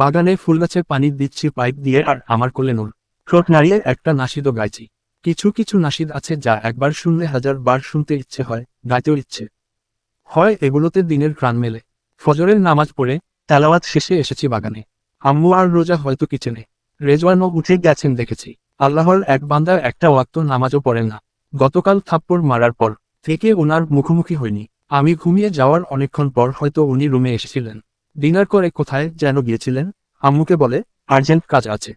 বাগানে ফুলগাছে পানি দিচ্ছি, পাইপ দিয়ে আর আমার কোলে নূর ঠোঁট নাড়িয়ে একটা নাসিদও গাইছি। কিছু কিছু নাসিদ আছে যা একবার শুনলে হাজার বার শুনতে ইচ্ছে হয়, গাইতেও ইচ্ছে। হয় এগুলোতে দিনের প্রাণ মেলে। ফজরের নামাজ পড়ে, তেলাওয়াত শেষে এসেছি বাগানে। আম্মু আর রোজা হয়তো কিচেনে। রেজওয়ানও উঠে গেছেন দেখেছি। আল্লাহর এক বান্দা একটা ওয়াক্ত নামাজও পড়েন না। গতকাল থাপ্পড় মারার পর থেকে ওনার মুখোমুখি হয়নি। আমি ঘুমিয়ে যাওয়ার অনেকক্ষণ পর হয়তো উনি রুমে এসেছিলেন। ডিনার করে কোথায় যেন গিয়েছিলেন? আম্মুকে বলে, আর্জেন্ট কাজ আছে।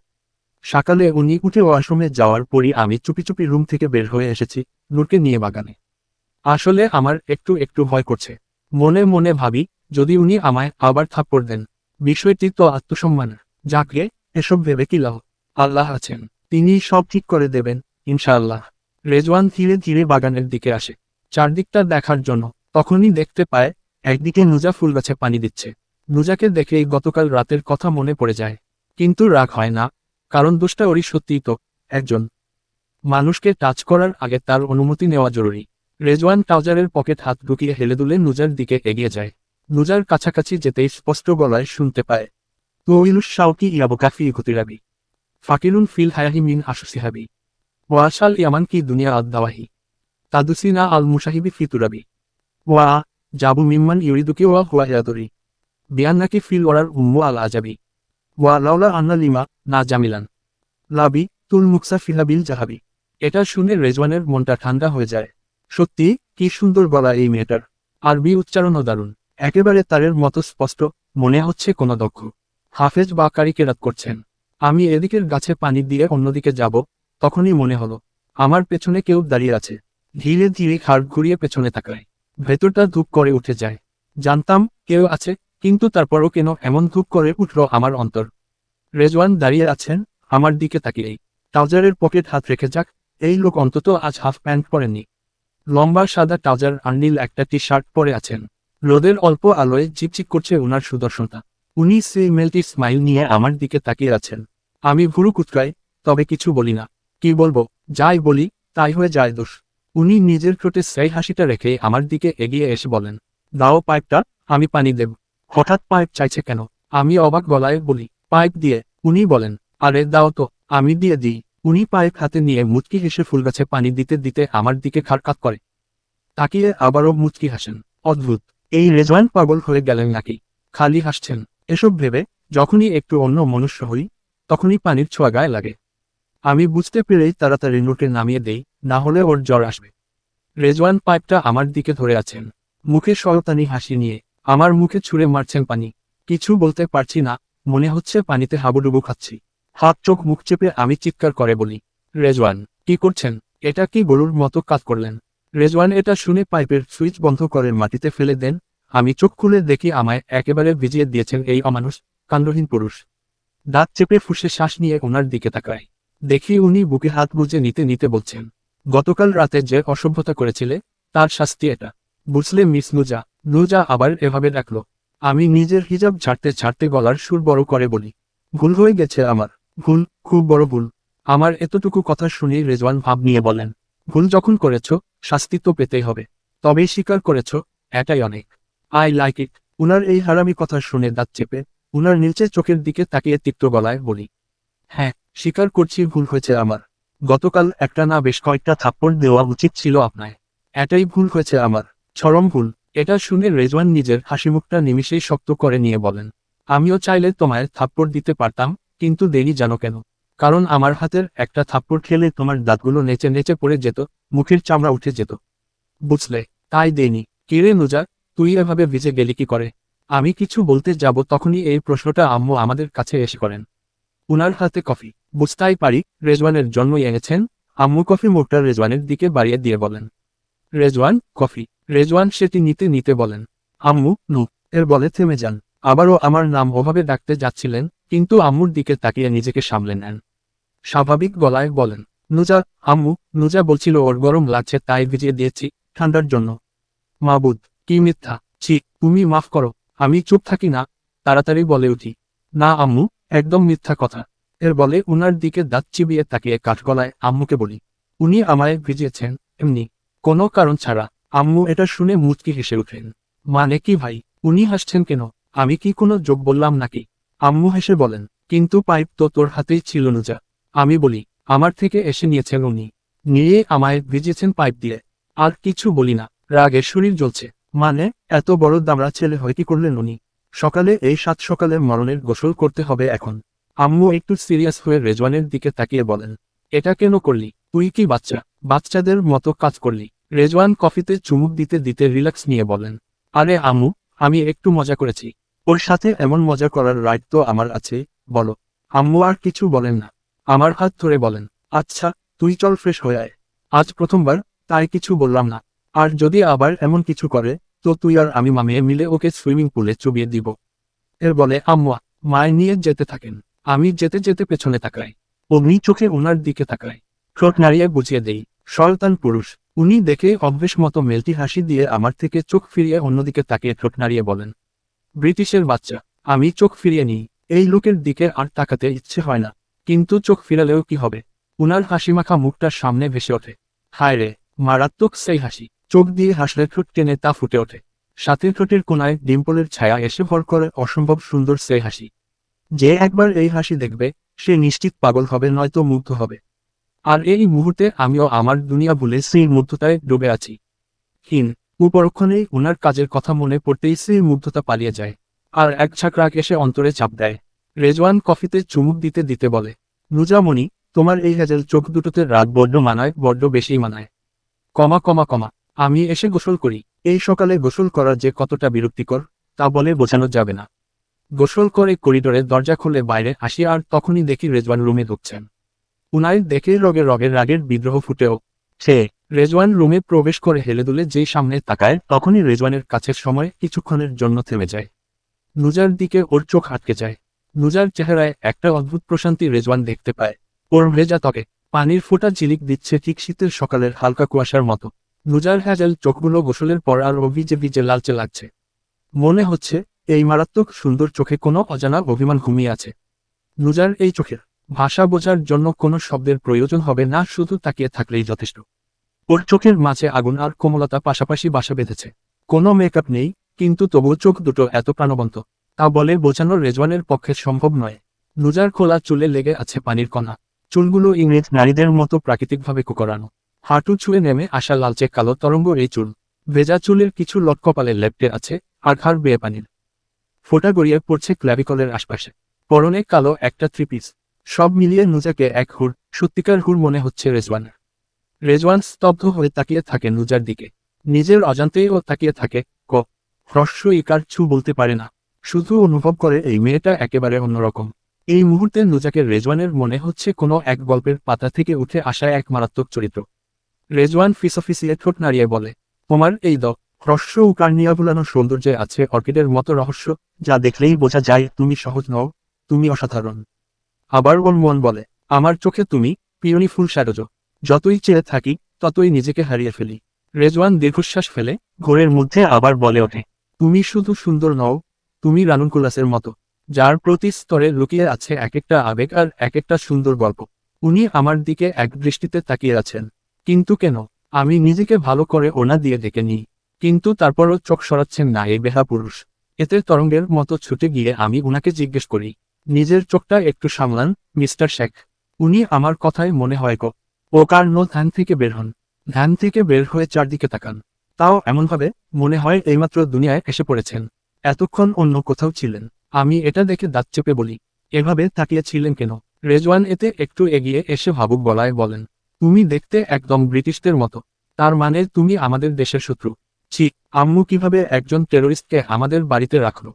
সকালে উনি উঠে ওয়াশরুমে যাওয়ার পরই আমি চুপি চুপি রুম থেকে বের হয়ে এসেছি নূরকে নিয়ে বাগানে। আসলে আমার একটু একটু ভয় করছে। মনে মনে ভাবি, যদি উনি আমায় আবার থাপ্পড় দেন, বিষয়টি তো আত্মসম্মানের যাকে, এসব ভেবে কি লাভ? আল্লাহ আছেন, তিনি সব ঠিক করে দেবেন, ইনশাআল্লাহ। রেজওয়ান ধীরে ধীরে বাগানের দিকে আসে। চারদিকটা দেখার জন্য, তখনই দেখতে পায়, একদিকে নুজা ফুল গাছে পানি দিচ্ছে। নুজাকে দেখেই গতকাল রাতের কথা মনে পড়ে যায়। কিন্তু রাগ হয় না, কারণ দোষটা ওরই সত্যিই তো, একজন। মানুষকে টাচ করার আগে তার অনুমতি নেওয়া জরুরি। রেজওয়ান ট্রাউজারের পকেট হাত ঢুকিয়ে হেলে দুলে নুজার দিকে এগিয়ে যায়। নুজার কাছাকাছি যেতেই স্পষ্ট গলায় শুনতে পায় তুইলুস শাউকি ইয়াবকাফি ইকুতিরাবি ফাকিরুন ফিল হায়াহি মিন আসুসিহাবি ওয়াশাল ইয়ামান কি দুনিয়া আদাওয়াহি তাদুসিনা আল মুসাহিবি ফিতুরাবি ওয়া জাবু মিম্মান ইউরিদুকি ওয়া হুয়া ইয়াদরি। বিয়ান্নাকি ফিল ওরার উম্মু আল আজাবি ওয়া লাউলা আন্না লিমা না জামিলান। লাবি, তুল মুকসা ফিলাবিল জাহাবি। এটা শুনে রেজওয়ানের মনটা ঠান্ডা হয়ে যায়। সত্যি, কি সুন্দর গলা এই মেয়েটার। আরবি উচ্চারণও দারুণ। একেবারে তারের মতো স্পষ্ট, মনে হচ্ছে কোনো দক্ষ। হাফেজ বা কারি কেরাত করছেন। আমি এদিকের গাছে পানি দিয়ে অন্যদিকে যাব, তখনই মনে হলো, আমার পেছনে কেউ দাঁড়িয়ে আছে। ধীরে ধীরে খাড় ঘুরিয়ে পেছনে তাকায়। ভেতরটা ধূপ করে উঠে যায়। জানতাম, কেউ আছে। কিন্তু তারপরও কেন এমন ধূপ করে উঠল আমার অন্তর? রেজওয়ান দাঁড়িয়ে আছেন, আমার দিকে তাকিয়েই। ট্রাউজারের পকেট হাত রেখে যাক, এই লোক অন্তত আজ হাফ প্যান্ট পরেননি। লম্বা সাদা ট্রাউজার আর নীল একটা টি শার্ট পরে আছেন। রোদের অল্প আলোয় চিকচিক করছে ওনার সুদর্শনতা। উনি সেই মেলটি স্মাইল নিয়ে আমার দিকে তাকিয়ে আছেন। আমি ভুরু কুচকাই, তবে কিছু বলি না। কি বলব, যাই বলি, তাই হয়ে যায় দোষ। উনি নিজের ঠোঁটে সেই হাসিটা রেখে আমার দিকে এগিয়ে এসে বলেন, দাও পাইপটা, আমি পানি দেব। হঠাৎ পাইপ চাইছে কেন? আমি অবাক গলায় বলি, পাইপ দিয়ে। উনি বলেন, আরে দাও তো, আমি দিয়ে দিই। উনি পাইপ হাতে নিয়ে মুচকি হেসে ফুলগাছে পানি দিতে দিতে আমার দিকে খারকাত করে। তাকিয়ে আবারও মুচকি হাসেন। অদ্ভুত। এই রেজওয়ান পাগল হয়ে গেলেন নাকি? খালি হাসছেন। এসব ভেবে যখনই একটু অন্য মনুষ্য হই, তখনই পানির ছোঁয়া গায়ে লাগে। আমি বুঝতে পেরেই তাড়াতাড়ি নোটে নামিয়ে দেই, না হলে ওর জ্বর আসবে। রেজওয়ান পাইপটা আমার দিকে ধরে আছেন। মুখে শয়তানি হাসি নিয়ে আমার মুখে ছুঁড়ে মারছেন পানি। কিছু বলতে পারছি না, মনে হচ্ছে পানিতে হাবুডুবু খাচ্ছি। হাত চোখ মুখ চেপে আমি চিৎকার করে বলি, রেজওয়ান, কি করছেন? এটা কি গরুর মতো কাজ করলেন? রেজওয়ান এটা শুনে পাইপের সুইচ বন্ধ করে মাটিতে ফেলে দেন। আমি চোখ খুলে দেখি আমায় একেবারে ভিজিয়ে দিয়েছেন এই অমানুষ, কাণ্ডহীন পুরুষ। দাঁত চেপে ফুসে শ্বাস নিয়ে ওনার দিকে তাকায়। দেখি উনি বুকে হাত বুঝে নিতে নিতে বলছেন, গতকাল রাতে যে অসভ্যতা করেছিলে, তার শাস্তি এটা। বুঝলে মিস নুজা নুজা আবার এভাবে ডাকল। আমি নিজের হিজাব ছাড়তে ছাড়তে গলার সুর বড় করে বলি, ভুল হয়ে গেছে আমার, ভুল, খুব বড় ভুল। আমার এতটুকু কথা শুনে রেজওয়ান ভাব নিয়ে বলেন, ভুল যখন করেছ, শাস্তি তো পেতেই হবে তবেই স্বীকার করেছ, এটাই অনেক। I like it. উনার এই হারামি কথা শুনে দাঁত চেপে, উনার নিচে চোখের দিকে তাকিয়ে তিক্ত গলায় বলি হ্যাঁ স্বীকার করছি ভুল হয়েছে আমার। গতকাল একটা না বেশ কয়েকটা থাপ্পড় দেওয়া উচিত ছিল আপনায়। এটাই ভুল হয়েছে আমার। চরম ভুল। এটা শুনে রেজওয়ান নিজের হাসিমুখটা নিমিষেই শক্ত করে নিয়ে বলেন, আমিও চাইলে তোমায় থাপ্পড় দিতে পারতাম, কিন্তু দেরি জানো কেন? কারণ আমার হাতের একটা থাপ্পড় খেলে তোমার দাঁতগুলো নেচে নেচে পড়ে যেত, মুখের চামড়া উঠে যেত। বুঝলে, তাই দেনি কিরে নুজা, তুই এভাবে ভিজে গেলি কি করে? আমি কিছু বলতে যাব তখনই এই প্রশ্নটা আম্মু আমাদের কাছে এসে করেন। উনার হাতে কফি। বুঝতেই পারি রেজওয়ানের জন্মই এনেছেন। আম্মু কফি মুখটা রেজওয়ানের দিকে বাড়িয়ে দিয়ে বলেন রেজওয়ান, কফি। রেজওয়ান সেটি নিতে নিতে বলেন, আম্মু, নু। এর বলে থেমে যান। আবারও আমার নাম ওভাবে ডাকতে যাচ্ছিলেন, কিন্তু আম্মুর দিকে তাকিয়ে নিজেকে সামলে নেন। স্বাভাবিক গলায় বলেন, নুজা, আম্মু, নুজা বলছিল ওর গরম লাগছে, তাই ভিজিয়ে দিয়েছি, ঠান্ডার জন্য। মাবুদ, কি মিথ্যা? ছি, তুমি মাফ করো, আমি চুপ থাকি না। তাড়াতাড়ি বলে উঠি, না, আম্মু, একদম মিথ্যা কথা। এর বলে উনার দিকে দাঁত চিবিয়ে তাকিয়ে কাঠগলায় আম্মুকে বলি, উনি আমায় ভিজিয়েছেন, এমনি। কোনো কারণ ছাড়া আম্মু এটা শুনে মুচকি হেসে উঠলেন। মানে কি ভাই, উনি হাসছেন কেন? আমি কি কোনো যোগ বললাম নাকি? আম্মু হেসে বলেন, কিন্তু পাইপ তো তোর হাতেই ছিল নুজা আমি বলি, আমার থেকে এসে নিয়েছেন উনি। নিয়ে আমায় ভিজেছেন পাইপ দিয়ে। আর কিছু বলি না, রাগে শরীর জ্বলছে। মানে এত বড় দামড়া ছেলে হয় কি করলেন উনি? সকালে এই সাত সকালে মরণের গোসল করতে হবে এখন। আম্মু একটু সিরিয়াস হয়ে রেজওয়ানের দিকে তাকিয়ে বলেন, এটা কেন করলি? তুই কি বাচ্চা? বাচ্চাদের মতো কাজ করলি। রেজওয়ান কফিতে চুমুক দিতে দিতে রিল্যাক্স নিয়ে বলেন, আরে আম্মু, আমি একটু মজা করেছি। ওর সাথে এমন মজা করার রাইট তো আমার আছে, বলো। আম্মু আর কিছু বলেন না। আমার হাত ধরে বলেন আচ্ছা তুই চল ফ্রেশ হয়ে আয়। আজ প্রথমবার, তাই কিছু বললাম না। আর যদি আবার এমন কিছু করে, তো তুই আর আমি মামিয়ে মিলে ওকে সুইমিং পুলে চুবিয়ে দিব। এর বলে আম্মুয়া মায় নিয়ে যেতে থাকেন। আমি যেতে যেতে পেছনে তাকাই। অগ্নি চোখে ওনার দিকে তাকাই। ঠোঁট নাড়িয়ে বুঝিয়ে দেই শয়তান পুরুষ, উনি দেখে অভ্যেস মতো মেলটি হাসি দিয়ে আমার থেকে চোখ ফিরিয়ে অন্যদিকে তাকিয়ে ঠোঁট নাড়িয়ে বলেন, ব্রিটিশের বাচ্চা, আমি চোখ ফিরিয়ে নিই, এই লোকের দিকে আর তাকাতে ইচ্ছে হয় না, কিন্তু চোখ ফিরালেও কি হবে? উনার হাসিমাখা মুখটার সামনে ভেসে ওঠে, হায় রে, মারাত্মক সেই হাসি, চোখ দিয়ে হাসলে ঠোঁট টেনে তা ফুটে ওঠে, সাথে ঠোঁটের কোনায় ডিম্পলের ছায়া এসে ভর করে অসম্ভব সুন্দর সেই হাসি, যে একবার এই হাসি দেখবে, সে নিশ্চিত পাগল হবে নয়তো মুগ্ধ হবে। আর এই মুহূর্তে আমিও আমার দুনিয়া ভুলে সেই মুগ্ধতায় ডুবে আছি। হীন উপরক্ষণেই উনার কাজের কথা মনে পড়তেই সেই মুগ্ধতা পালিয়ে যায়। আর এক ছাক রাগ এসে অন্তরে চাপ দেয়। রেজওয়ান কফিতে চুমুক দিতে দিতে বলে, নুজামণি, তোমার এই হেজেল চোখ দুটোতে রাগ বড্ড মানায়, বড্ড বেশি মানায়। কমা কমা কমা, আমি এসে গোসল করি। এই সকালে গোসল করা যে কতটা বিরক্তিকর, তা বলে বোঝানো যাবে না। গোসল করে করিডোরে দরজা খুলে বাইরে আসি আর তখনই দেখি রেজওয়ান রুমে ঢুকছেন। উনাই দেখে রগে রগের রাগের বিদ্রোহ ফুটেও। সে রেজওয়ান রুমে প্রবেশ করে হেলে দুলে যেই সামনে তাকায়, তখনই রেজওয়ানের কাছের সময় কিছুক্ষণের জন্য থেমে যায়। নুজার দিকে ওর চোখ আটকে যায়। নুজার চেহারায় একটা অদ্ভুত প্রশান্তি রেজওয়ান দেখতে পায়। ওর ভেজা ত্বকে পানির ফোঁটা ঝিলিক দিচ্ছে ঠিক শীতের সকালের হালকা কুয়াশার মতো। নুজার হ্যাজেল চোখগুলো গোসলের পর আর ভিজে ভিজে লালচে লাগছে। মনে হচ্ছে, এই মারাত্মক সুন্দর চোখে কোনো অজানা অভিমান ঘুমিয়ে আছে। নুজার এই চোখের ভাষা বোঝার জন্য কোনো শব্দের প্রয়োজন হবে না, শুধু তাকিয়ে থাকলেই যথেষ্ট। ওর চোখের মাঝে আগুন আর কোমলতা পাশাপাশি বাসা বেঁধেছে। কোনো মেকআপ নেই, কিন্তু তবুও চোখ দুটো এত প্রাণবন্ত। তা বলে বোঝানো রেজওয়ানের পক্ষে সম্ভব নয়। নুজার খোলা চুলে লেগে আছে পানির কণা। চুলগুলো ইংরেজ নারীদের মতো প্রাকৃতিকভাবে কুকরানো। হাঁটু ছুঁয়ে নেমে আসা লালচে কালো তরঙ্গ এই চুল। ভেজা চুলের কিছু লটকপালে লেপটে আছে আর ঘাড় বেয়ে পানির। ফোটা গড়িয়ে পড়ছে ক্ল্যাভিকলের আশপাশে। পরনে কালো একটা থ্রি পিস সব মিলিয়ে নুজাকে এক হুর, সত্যিকার হুর মনে হচ্ছে রেজওয়ান। রেজওয়ান স্তব্ধ হয়ে তাকিয়ে থাকে নুজার দিকে। নিজের অজান্তেই ও তাকিয়ে থাকে, ক হ্রস্ব ইকার ছু বলতে পারে না। শুধু অনুভব করে এই মেয়েটা একেবারে অন্যরকম। এই মুহূর্তে নুজাকে রেজওয়ানের মনে হচ্ছে কোনো এক গল্পের পাতা থেকে উঠে আসা এক মারাত্মক চরিত্র। রেজওয়ান ফিসফিসিয়ে ঠোঁট নাড়িয়ে বলে, তোমার এই দ হ্রস্ব উকার নিয়ে বুলানো সৌন্দর্যে আছে অর্কিডের মতো রহস্য, যা দেখলেই বোঝা যায় তুমি সহজ নও, তুমি অসাধারণ। আবার ওর মন বলে, আমার চোখে তুমি, পিওনি ফুল স্যারোজ যতই চেয়ে থাকি, ততই নিজেকে হারিয়ে ফেলি রেজওয়ান দীর্ঘশ্বাস ফেলে, ঘোরের মধ্যে আবার বলে ওঠে, তুমি শুধু সুন্দর নও, তুমি রানুনকুলাসের মতো। যার প্রতি স্তরে লুকিয়ে আছে এক একটা আবেগ আর এক একটা সুন্দর গল্প। উনি আমার দিকে এক দৃষ্টিতে তাকিয়ে আছেন। কিন্তু কেন? আমি নিজেকে ভালো করে ওনা দিয়ে ডেকে নিই। কিন্তু তারপরও চোখ সরাচ্ছেন না এই বেহা পুরুষ এতে তরঙ্গের মতো ছুটে গিয়ে আমি উনাকে জিজ্ঞেস করি নিজের চোখটা একটু সামলান, মিস্টার শেখ। উনি আমার কথায় মনে হয় গো। ও কার নো ধ্যান থেকে বের হন। ধ্যান থেকে বের হয়ে চারদিকে তাকান। তাও এমনভাবে মনে হয় এইমাত্র দুনিয়ায় এসে পড়েছেন। এতক্ষণ অন্য কোথাও ছিলেন। আমি এটা দেখে দাঁত চেপে বলি, এভাবে তাকিয়েছিলেন কেন? রেজওয়ান এতে একটু এগিয়ে এসে ভাবুক গলায় বলেন, তুমি দেখতে একদম ব্রিটিশদের মতো। তার মানে তুমি আমাদের দেশের শত্রু। ছি, আম্মু কীভাবে একজন টেরোরিস্টকে আমাদের বাড়িতে রাখল?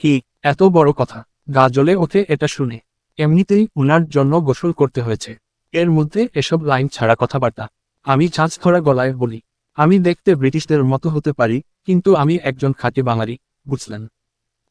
হি, এত বড় কথা। গা জ্বলে ওঠে এটা শুনে। এমনিতেই উনার জন্য গোসল করতে হয়েছে। এর মধ্যে এসব লাইন ছাড়া কথাবার্তা। আমি ছাঁচ ধরা গলায় বলি, আমি দেখতে ব্রিটিশদের মতো হতে পারি, কিন্তু আমি একজন খাঁটি বাঙালি, বুঝলেন?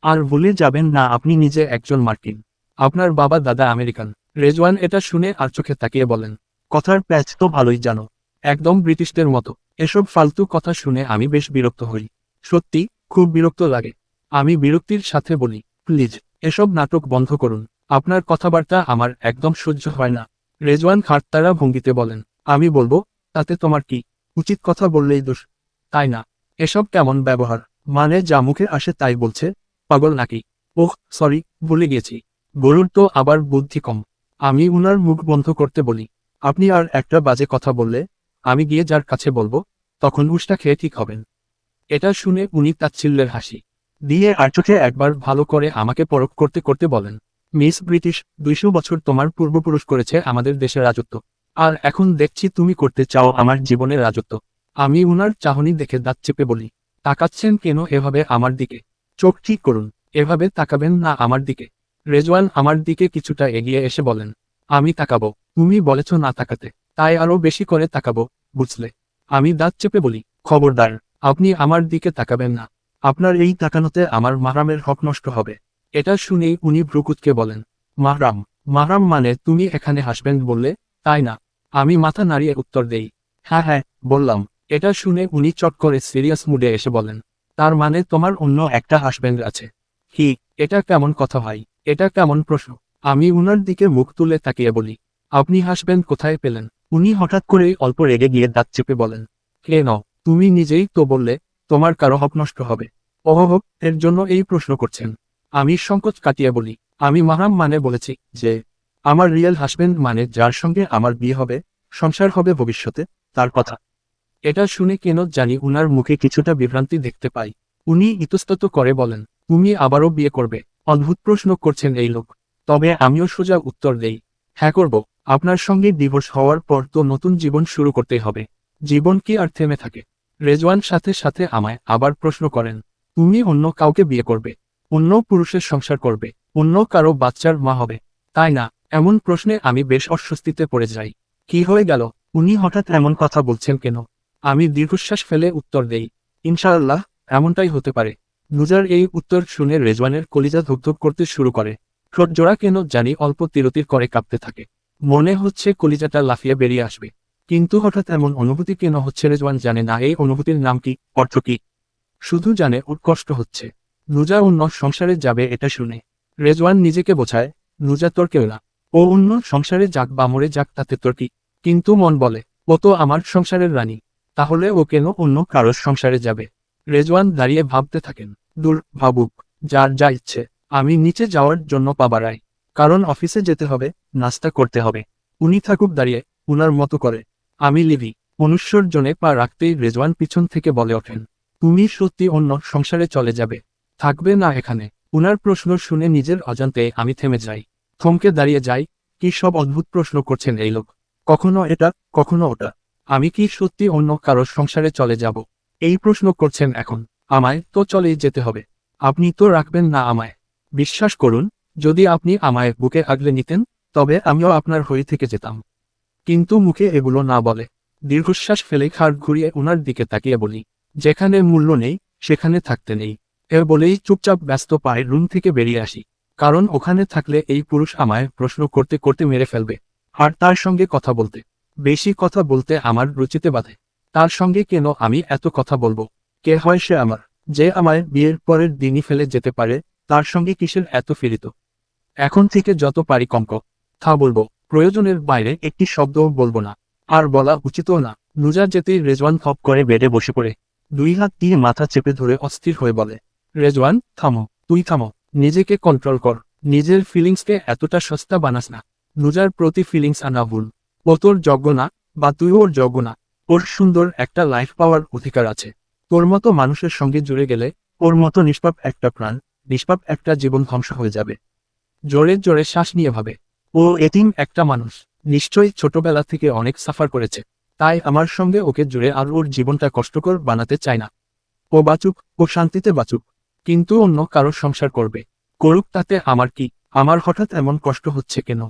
আর ভুলে যাবেন না, আপনি নিজে একজন মার্কিন। আপনার বাবা দাদা আমেরিকান। রেজওয়ান এটা শুনে আর চোখে তাকিয়ে বলেন, কথার প্যাচ তো ভালোই জানো। একদম ব্রিটিশদের মতো। এসব ফালতু কথা শুনে আমি বেশ বিরক্ত হই। সত্যি, খুব বিরক্ত লাগে। আমি বিরক্তির সাথে বলি, প্লিজ। এসব নাটক বন্ধ করুন। আপনার কথাবার্তা আমার একদম সহ্য হয় না। রেজওয়ান খাটতারা ভঙ্গিতে বলেন, আমি বলব, তাতে তোমার কি উচিত কথা বললেই দোষ? তাই না। এসব কেমন ব্যবহার? মানে যা মুখে আসে তাই বলছে, পাগল নাকি? ওহ, সরি, ভুলে গেছি। গরুর তো আবার বুদ্ধি কম। আমি উনার মুখ বন্ধ করতে বলি। আপনি আর একটা বাজে কথা বললে, আমি গিয়ে যার কাছে বলব, তখন উষ্টা খেয়ে ঠিক হবেন। এটা শুনে উনি তাচ্ছিল্যের হাসি। দিয়ে আর চোখে একবার ভালো করে আমাকে পরখ করতে করতে বলেন। মিস ব্রিটিশ, দুইশো বছর তোমার পূর্বপুরুষ করেছে আমাদের দেশের রাজত্ব। আর এখন দেখছি তুমি করতে চাও আমার জীবনের রাজত্ব। আমি উনার চাহনি দেখে দাঁত চেপে বলি, তাকাচ্ছেন কেন এভাবে আমার দিকে? চোখ ঠিক করুন, এভাবে তাকাবেন না আমার দিকে। রেজওয়ান আমার দিকে কিছুটা এগিয়ে এসে বলেন, আমি তাকাবো, তুমি বলেছ না তাকাতে, তাই আরও বেশি করে তাকাবো, বুঝলে। আমি দাঁত চেপে বলি, খবরদার, আপনি আমার দিকে তাকাবেন না। আপনার এই তাকানোতে আমার মাহরামের হক নষ্ট হবে। এটা শুনেই উনি ভ্রুকুতকে বলেন মাহরাম মাহরাম মানে তুমি এখানে হাসবেন বললে, তাই না? আমি মাথা নাড়িয়ে উত্তর দেই। হ্যাঁ হ্যাঁ বললাম। এটা শুনে উনি চট করে সিরিয়াস মুডে এসে বলেন, তার মানে তোমার অন্য একটা হাসবেন্ড আছে। কি? এটা কেমন কথা ভাই? এটা কেমন প্রশ্ন? আমি উনার দিকে মুখ তুলে তাকিয়ে বলি, আপনি হাসবেন কোথায় পেলেন? উনি হঠাৎ করেই অল্প রেগে গিয়ে দাঁত চেপে বলেন কেন তুমি নিজেই তো বললে তোমার কারও হক নষ্ট হবে। ওহ এর জন্য এই প্রশ্ন করছেন। আমি সংকোচ কাটিয়ে বলি, আমি মাহাম মানে বলেছি যে, আমার রিয়েল হাসবেন্ড মানে যার সঙ্গে আমার বিয়ে হবে, সংসার হবে ভবিষ্যতে, তার কথা। এটা শুনে কেন জানি উনার মুখে কিছুটা বিভ্রান্তি দেখতে পাই। উনি ইতস্তত করে বলেন, তুমি আবারও বিয়ে করবে। অদ্ভুত প্রশ্ন করছেন এই লোক। তবে আমিও সোজা উত্তর দেই হ্যাঁ করব। আপনার সঙ্গে ডিভোর্স হওয়ার পর তো নতুন জীবন শুরু করতে হবে। জীবন কি আর থেমে থাকে? রেজওয়ান সাথে সাথে আমায় আবার প্রশ্ন করেন, তুমি অন্য কাউকে বিয়ে করবে? অন্য পুরুষের সংসার করবে? অন্য কারও বাচ্চার মা হবে? তাই না? এমন প্রশ্নে আমি বেশ অস্বস্তিতে পড়ে যাই। কি হয়ে গেল? উনি হঠাৎ এমন কথা বলছেন কেন? আমি দীর্ঘশ্বাস ফেলে উত্তর দেই, ইনশাআল্লাহ, এমনটাই হতে পারে। নুজার এই উত্তর শুনে রেজওয়ানের কলিজা ধুকধুক করতে শুরু করে। ঠোঁট জোড়া কেন জানি অল্প তিরতির করে কাঁপতে থাকে। মনে হচ্ছে কলিজাটা লাফিয়ে বেরিয়ে আসবে। কিন্তু হঠাৎ এমন অনুভূতি কেন হচ্ছে রেজওয়ান জানে না, এই অনুভূতির নাম কি, অর্থ কি? শুধু জানে ওর কষ্ট হচ্ছে। নুজা অন্য সংসারে যাবে এটা শুনে। রেজওয়ান নিজেকে বোঝায়, নুজা তোর কেউ না। ও অন্য সংসারে যাক বা মরে যাক, তাতে তোর কি? কিন্তু মন বলে, ও তো আমার সংসারের রানী। তাহলে ও কেন অন্য কারোর সংসারে যাবে? রেজওয়ান দাঁড়িয়ে ভাবতে থাকেন। দূর, ভাবুক, যার যা ইচ্ছে, আমি নিচে যাওয়ার জন্য পা বাড়াই কারণ অফিসে যেতে হবে, নাস্তা করতে হবে। উনি থাকুক দাঁড়িয়ে, উনার মতো করে। আমি লিভি অনুস্বর জনে পা রাখতেই রেজওয়ান পিছন থেকে বলে ওঠেন, তুমি সত্যি অন্য সংসারে চলে যাবে। থাকবে না এখানে উনার প্রশ্ন শুনে নিজের অজান্তে আমি থেমে যাই। থমকে দাঁড়িয়ে যাই, কি সব অদ্ভুত প্রশ্ন করছেন এই লোক? কখনো এটা, কখনো ওটা। আমি কি সত্যি অন্য কারোর সংসারে চলে যাব এই প্রশ্ন করছেন এখন। আমায় তো চলেই যেতে হবে। আপনি তো রাখবেন না আমায়। বিশ্বাস করুন, যদি আপনি আমায় বুকে আগলে নিতেন, তবে আমিও আপনার হয়ে থেকে যেতাম। কিন্তু মুখে এগুলো না বলে। দীর্ঘশ্বাস ফেলে খাট ঘুরিয়ে উনার দিকে তাকিয়ে বলি, যেখানে মূল্য নেই, সেখানে থাকতে নেই। এ বলেই চুপচাপ ব্যস্ত পায়ে রুম থেকে বেরিয়ে আসি, কারণ ওখানে থাকলে এই পুরুষ আমায় প্রশ্ন করতে করতে মেরে ফেলবে, আর তার সঙ্গে কথা বলতে, বেশি কথা বলতে আমার রুচিতে বাধে। তার সঙ্গে কেন আমি এত কথা বলব? কে হয় সে আমার? যে আমায় বিয়ের পরের দিনই ফেলে যেতে পারে, তার সঙ্গে কিসের এত ফিরিত? এখন থেকে যত পারি কমক থা বলব। প্রয়োজনের বাইরে একটি শব্দও বলব না। আর বলা উচিতও না। নুজা যেতেই রেজওয়ান খপ করে বেডে বসে পড়ে। দুই হাত দিয়ে মাথা চেপে ধরে অস্থির হয়ে বলে, রেজওয়ান, থামো, তুই থামো, নিজেকে কন্ট্রোল কর। নিজের ফিলিংসকে এতটা সস্তা বানাস না। নুজার প্রতি ফিলিংস আনা ভুল। ও তোর যোগ্য না, বা তুই ওর যোগ্য না। ওর সুন্দর একটা লাইফ পাওয়ার অধিকার আছে। তোর মতো মানুষের সঙ্গে জুড়ে গেলে ওর মতো নিষ্পাপ একটা প্রাণ, নিষ্পাপ একটা জীবন ধ্বংস হয়ে যাবে। জোরে জোরে শ্বাস নিয়ে ভাবে ও এতিম একটা মানুষ। নিশ্চয়ই ছোটবেলা থেকে অনেক সাফার করেছে। তাই আমার সঙ্গে ওকে জুড়ে আর ওর জীবনটা কষ্টকর বানাতে চায় না। ও বাঁচুক, ও শান্তিতে বাঁচুক। কিন্তু অন্য কারও সংসার করবে। করুক তাতে আমার কি? আমার হঠাৎ এমন কষ্ট হচ্ছে কেন?